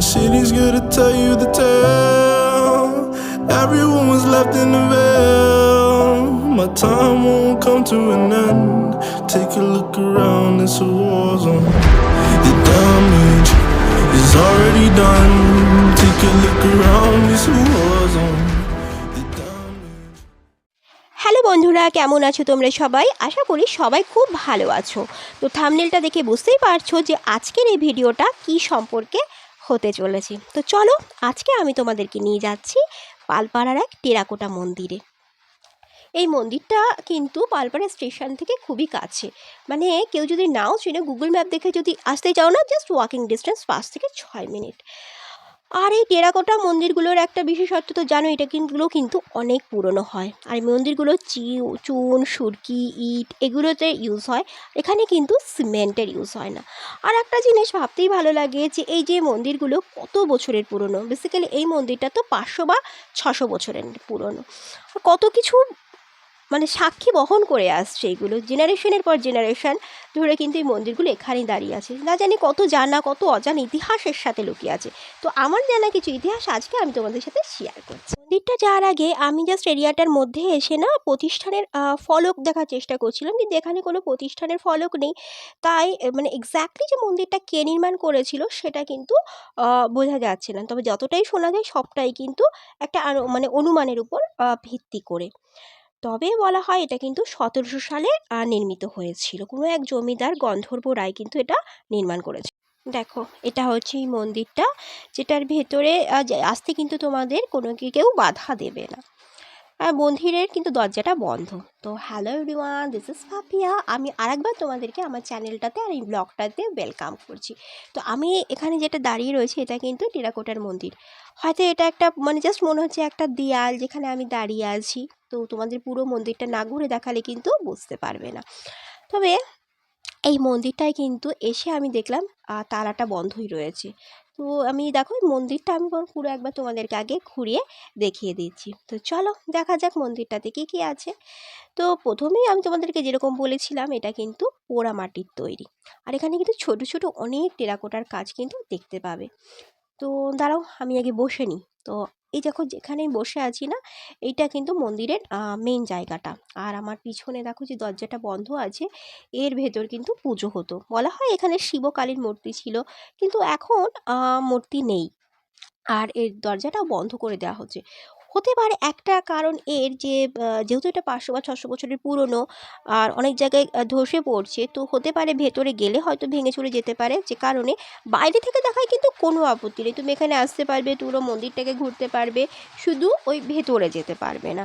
My city's gonna tell you the tale. Everyone was left in the veil. My time won't come to an end. Take a look around, it's a war zone. The damage is already done. Take a look around, it's a war zone. Hello বন্ধুরা কেমন আছো তোমরা সবাই আশা করি সবাই খুব ভালো আছো তো থামনেলটা দেখে বুঝতেই পারছ যে আজকের এই ভিডিওটা কি সম্পর্কে হতে চলেছে। তো চলো, আজকে আমি তোমাদেরকে নিয়ে যাচ্ছি পালপাড়ার এক টেরাকোটা মন্দিরে। এই মন্দিরটা কিন্তু পালপাড়া স্টেশন থেকে খুবই কাছে। মানে কেউ যদি নাও চিনে গুগল ম্যাপ দেখে যদি আসতে চাও না জাস্ট ওয়াকিং ডিস্টেন্স পাঁচ থেকে ছয় মিনিট। আর এই টেরাকোটা মন্দিরগুলোর একটা বিশেষত্ব তো জানো এটা কিন্তু কিন্তু অনেক পুরনো হয়। আর এই মন্দিরগুলো চি চুন, সুরকি, ইট এগুলোতে ইউজ হয়। এখানে কিন্তু সিমেন্টের ইউজ হয় না। আর একটা জিনিস ভাবতেই ভালো লাগে যে এই যে মন্দিরগুলো কত বছরের পুরনো? বেসিক্যালি এই মন্দিরটা তো পাঁচশো বা ছশো বছরের পুরনো। কত কিছু মানে সাক্ষী বহন করে আসছে এগুলো। জেনারেশনের পর জেনারেশন ধরে কিন্তু এই মন্দিরগুলো এখানেই দাঁড়িয়ে আছে। না জানি কত জানা, কত অজানা ইতিহাসের সাথে লুকিয়ে আছে। তো আমার জানা কিছু ইতিহাস আজকে আমি তোমাদের সাথে শেয়ার করছি। মন্দিরটা যাওয়ার আগে আমি জাস্ট এরিয়াটার মধ্যে এসে না প্রতিষ্ঠানের ফলক দেখার চেষ্টা করছিলাম, কিন্তু এখানে কোনো প্রতিষ্ঠানের ফলক নেই। তাই মানে এক্স্যাক্টলি যে মন্দিরটা কে নির্মাণ করেছিল সেটা কিন্তু বোঝা যাচ্ছে না। তবে যতটাই শোনা যায় সবটাই কিন্তু একটা মানে অনুমানের উপর ভিত্তি করে। তবে বলা হয় এটা কিন্তু সতেরোশো সালে নির্মিত হয়েছিল। কোনো এক জমিদার গন্ধর্ব রায় কিন্তু এটা নির্মাণ করেছে। দেখো, এটা হচ্ছে এই মন্দিরটা, যেটার ভেতরে আসতে কিন্তু তোমাদের কোনো কেউ বাধা দেবে না। আর মন্দিরের কিন্তু দরজাটা বন্ধ। তো hello everyone this is Papiya আমি আরেকবার তোমাদেরকে আমার চ্যানেলটাতে আর এই ব্লগটাতে ওয়েলকাম করছি। তো আমি এখানে যেটা দাঁড়িয়ে রয়েছে এটা কিন্তু টেরাকোটার মন্দির। হয়তো এটা একটা মানে জাস্ট মনে হচ্ছে একটা দেয়াল যেখানে আমি দাঁড়িয়ে আছি। তো তোমাদের পুরো মন্দিরটা না ঘুরে দেখালে কিন্তু বুঝতে পারবে না। তবে এই মন্দিরটায় কিন্তু এসে আমি দেখলাম তালাটা বন্ধই রয়েছে। তো আমি দেখো মন্দিরটা আমি পুরো একবার তোমাদেরকে আগে ঘুরিয়ে দেখিয়ে দিচ্ছি। তো চলো দেখা যাক মন্দিরটাতে কী কী আছে। তো প্রথমেই আমি তোমাদেরকে যেরকম বলেছিলাম, এটা কিন্তু পোড়া মাটির তৈরি। আর এখানে কিন্তু ছোট ছোট অনেক টেরাকোটার কাজ কিন্তু দেখতে পাবে। তো দাঁড়াও, আমি আগে বসে নিই। তো এই দেখো যেখানে বসে আছি না, এইটা কিন্তু মন্দিরের মেন জায়গাটা। আর আমার পিছনে দেখো যে দরজাটা বন্ধ আছে, এর ভেতর কিন্তু পুজো হতো। বলা হয় এখানে শিবকালীর মূর্তি ছিল, কিন্তু এখন মূর্তি নেই। আর এর দরজাটাও বন্ধ করে দেওয়া হচ্ছে। হতে পারে একটা কারণ এর যে যেহেতু এটা পাঁচশো বা ছশো বছরের পুরনো আর অনেক জায়গায় ধসে পড়ছে, তো হতে পারে ভেতরে গেলে হয়তো ভেঙে চুরে যেতে পারে। যে কারণে বাইরে থেকে দেখায় কিন্তু কোনো আপত্তি নেই। তুমি এখানে আসতে পারবে, পুরো মন্দিরটাকে ঘুরতে পারবে, শুধু ওই ভেতরে যেতে পারবে না।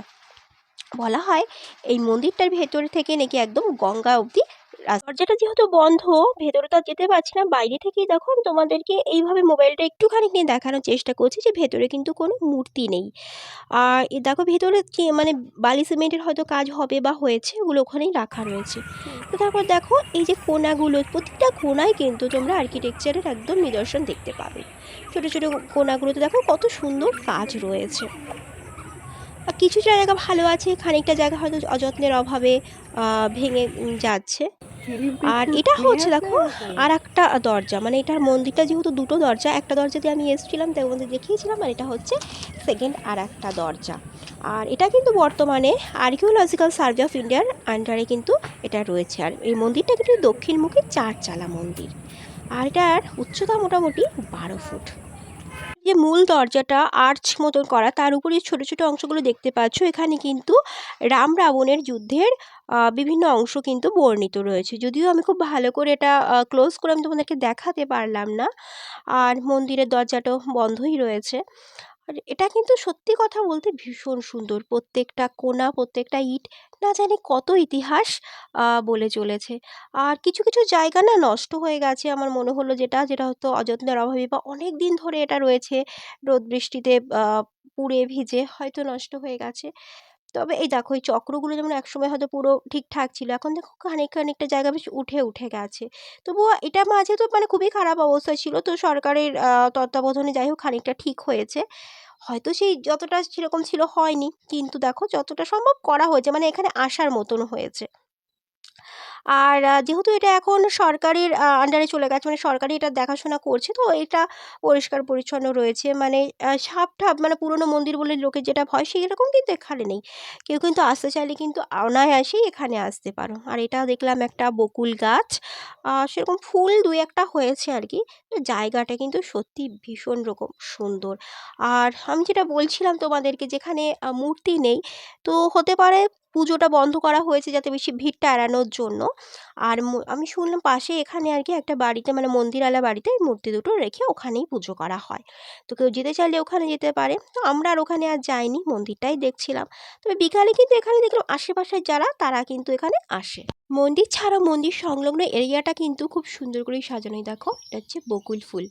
বলা হয় এই মন্দিরটার ভেতরে থেকে নাকি একদম গঙ্গা অবধি দরজাটা যেহেতু বন্ধ, ভেতরে তো যেতে পারছি না। বাইরে থেকেই দেখো তোমাদেরকে এইভাবে মোবাইলটা একটুখানি নিয়ে দেখানোর চেষ্টা করছি যে ভেতরে কিন্তু কোনো মূর্তি নেই। আর দেখো ভেতরে মানে বালি সিমেন্টের হয়তো কাজ হবে বা হয়েছে, ওগুলো ওখানেই রাখা রয়েছে। তো তারপর দেখো এই যে কোনাগুলো, প্রতিটা কোনায় কিন্তু তোমরা আর্কিটেকচারের একদম নিদর্শন দেখতে পাবে। ছোটো ছোটো কোনাগুলোতে দেখো কত সুন্দর কাজ রয়েছে। আর কিছু জায়গা ভালো আছে, খানিকটা জায়গা হয়তো অযত্নের অভাবে ভেঙে যাচ্ছে। আর এটা হচ্ছে, দেখো আর একটা দরজা। মানে এটার মন্দিরটা যেহেতু দুটো দরজা, একটা দরজা দিয়ে আমি এসেছিলাম, তার মধ্যে দেখিয়েছিলাম, আর এটা হচ্ছে সেকেন্ড আর একটা দরজা। আর এটা কিন্তু বর্তমানে আর্কিওলজিক্যাল সার্ভে অফ ইন্ডিয়ার আন্ডারে কিন্তু এটা রয়েছে। আর এই মন্দিরটা কিন্তু দক্ষিণমুখী চারচালা মন্দির। আর এটার উচ্চতা মোটামুটি বারো ফুট। যে মূল দরজাটা আর্চ মতন করা, তার উপরে ছোট ছোট অংশগুলো দেখতে পাচ্ছ। এখানে কিন্তু রাম রাবণের যুদ্ধের বিভিন্ন অংশ কিন্তু বর্ণিত রয়েছে। যদিও আমি খুব ভালো করে এটা ক্লোজ করে আমি তোমাদেরকে দেখাতে পারলাম না। আর মন্দিরের দরজাটাও বন্ধই রয়েছে। আর এটা কিন্তু সত্যি কথা বলতে ভীষণ সুন্দর। প্রত্যেকটা কোণা প্রত্যেকটা ইট না জানি কত ইতিহাস বলে চলেছে। আর কিছু কিছু জায়গা না নষ্ট হয়ে গেছে আমার মনে হলো যেটা যেটা হয়তো অযত্নের অভাবে বা অনেক দিন ধরে এটা রয়েছে। রোদ বৃষ্টিতে পুড়ে ভিজে হয়তো নষ্ট হয়ে গেছে। তবে এই দেখো, এই চক্রগুলো যেমন একসময় হয়তো পুরো ঠিকঠাক ছিল, এখন দেখো খানিক, খানিকটা জায়গা বেশ উঠে উঠে গেছে। তবুও এটা মাঝে তো মানে খুবই খারাপ অবস্থা ছিল, তো সরকারের তত্ত্বাবধানে যাই হোক খানিকটা ঠিক হয়েছে। হয়তো সেই যতটা সেরকম ছিল হয়নি, কিন্তু দেখো যতটা সম্ভব করা হয়েছে মানে এখানে আসার মতন হয়েছে। আর যেহেতু এটা এখন সরকারের আন্ডারে চলে গেছে মানে সরকারি এটা দেখাশোনা করছে, তো এটা পরিষ্কার পরিচ্ছন্ন রয়েছে। মানে সাপ ঠাপ মানে পুরনো মন্দির বলে লোকের যেটা ভয়, সেই রকম কিন্তু এখানে নেই। কেউ কিন্তু আসতে চাইলে কিন্তু অনায়াসেই এখানে আসতে পারো। আর এটা দেখলাম একটা বকুল গাছ সেরকম ফুল দুই একটা হয়েছে আর কি। জায়গাটা কিন্তু সত্যি ভীষণ রকম সুন্দর। আর আমি যেটা বলছিলাম তোমাদেরকে, যেখানে মূর্তি নেই, তো হতে পারে পুজোটা বন্ধ করা হয়েছে যাতে বেশি ভিড়টা এড়ানোর জন্য। আর আমি শুনলাম পাশে এখানে আর কি একটা বাড়িতে মানে মন্দিরওয়ালা বাড়িতে মূর্তি দুটো রেখে ওখানেই পুজো করা হয়। তো কেউ যেতে চাইলে ওখানে যেতে পারে। তো আমরা আর ওখানে আর যাইনি, মন্দিরটাই দেখছিলাম। তবে বিকালে কিন্তু এখানে দেখলাম আশেপাশে যারা, তারা কিন্তু এখানে আসে। মন্দির ছাড়াও মন্দির সংলগ্ন এরিয়াটা কিন্তু খুব সুন্দর করেই সাজানো। দেখো, এটা হচ্ছে বকুল ফুল।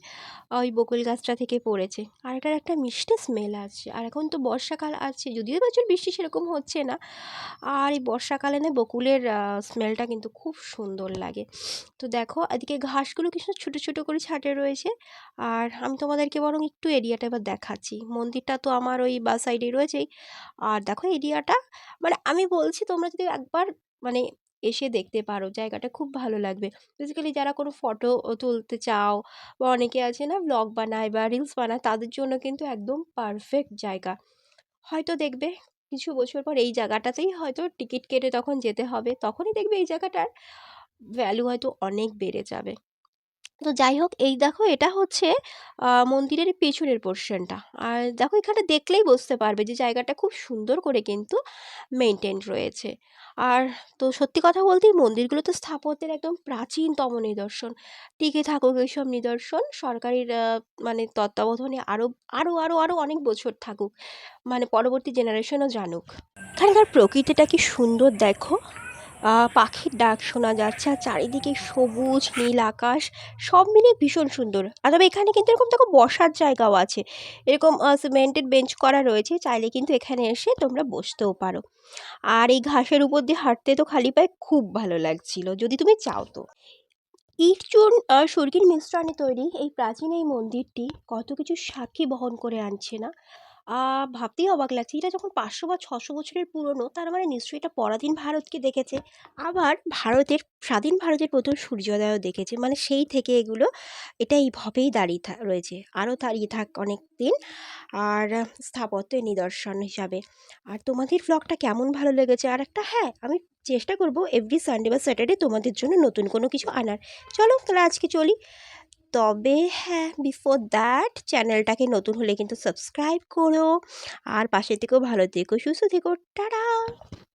ওই বকুল গাছটা থেকে পড়েছে। আর এটার একটা মিষ্টি স্মেল আছে। আর এখন তো বর্ষাকাল আছে, যদিও প্রচুর বৃষ্টি সেরকম হচ্ছে না। আর এই বর্ষাকালে না বকুলের স্মেলটা কিন্তু খুব সুন্দর লাগে। তো দেখো, এদিকে ঘাসগুলো কিছু ছোটো ছোটো করে ছাটে রয়েছে। আর আমি তোমাদেরকে বরং একটু এরিয়াটা এবার দেখাচ্ছি। মন্দিরটা তো আমার ওই বা সাইডে রয়েছেই। আর দেখো এরিয়াটা মানে আমি বলছি তোমরা যদি একবার মানে এসে দেখতে পারো, জায়গাটা খুব ভালো লাগবে। বেসিক্যালি যারা কোনো ফটো তুলতে চাও বা অনেকে আছে না ব্লগ বানায় বা রিলস বানায়, তাদের জন্য কিন্তু একদম পারফেক্ট জায়গা। হয়তো দেখবে কিছু বছর পর এই জায়গাটাতেই হয়তো টিকিট কেটে তখন যেতে হবে, তখনই দেখবে এই জায়গাটার ভ্যালু হয়তো অনেক বেড়ে যাবে। তো যাই হোক এই দেখো এটা হচ্ছে মন্দিরের পেছনের পোর্শনটা আর দেখো এখানে দেখলেই বুঝতে পারবে যে জায়গাটা খুব সুন্দর করে কিন্তু মেনটেন রয়েছে। আর তো সত্যি কথা বলতে এই মন্দিরগুলো তো স্থাপত্যের একদম প্রাচীনতম নিদর্শন। টিকে থাকুক এইসব নিদর্শন, সরকারের মানে তত্ত্বাবধানে আরও আরও আরও আরও অনেক বছর থাকুক মানে পরবর্তী জেনারেশনও জানুক। এখানকার প্রকৃতিটা কি সুন্দর দেখো। পাখির ডাক শোনা যাচ্ছে আর চারিদিকে সবুজ নীল আকাশ সব মিলিয়ে ভীষণ সুন্দর। আর তবে এখানে কিন্তু এরকম দেখো বসার জায়গাও আছে। এরকম সিমেন্টেড বেঞ্চ করা রয়েছে চাইলে কিন্তু এখানে এসে তোমরা বসতেও পারো। আর এই ঘাসের উপর দিয়ে হাঁটতে তো খালি পায়ে খুব ভালো লাগছিল যদি তুমি চাও তো। ইট চুন আহ, সুরকির মিশ্রণে তৈরি এই প্রাচীন এই মন্দিরটি কত কিছু সাক্ষী বহন করে আনছে না? ভাবতেই অবাক লাগছে। এটা যখন পাঁচশো বা ছশো বছরের পুরনো, তার মানে নিশ্চয়ই এটা পরাধীন ভারতকে দেখেছে। আবার ভারতের, স্বাধীন ভারতের প্রথম সূর্যোদয়ও দেখেছে। মানে সেই থেকে এগুলো, এটা এইভাবেই দাঁড়িয়ে রয়েছে। আরও দাঁড়িয়ে থাক অনেক দিন আর স্থাপত্যের নিদর্শন হিসাবে। আর তোমাদের ব্লগটা কেমন ভালো লেগেছে? আর একটা হ্যাঁ আমি চেষ্টা করব এভরি সানডে বা স্যাটারডে তোমাদের জন্য নতুন কোনো কিছু আনার। চলো তাহলে আজকে চলি। তবে হ্যাঁ বিফোর দ্যাট চ্যানেলটাকে নতুন হলে কিন্তু সাবস্ক্রাইব করো। আর পাশে থেকেও ভালো থেকো, সুস্থ থেকো, টাটা!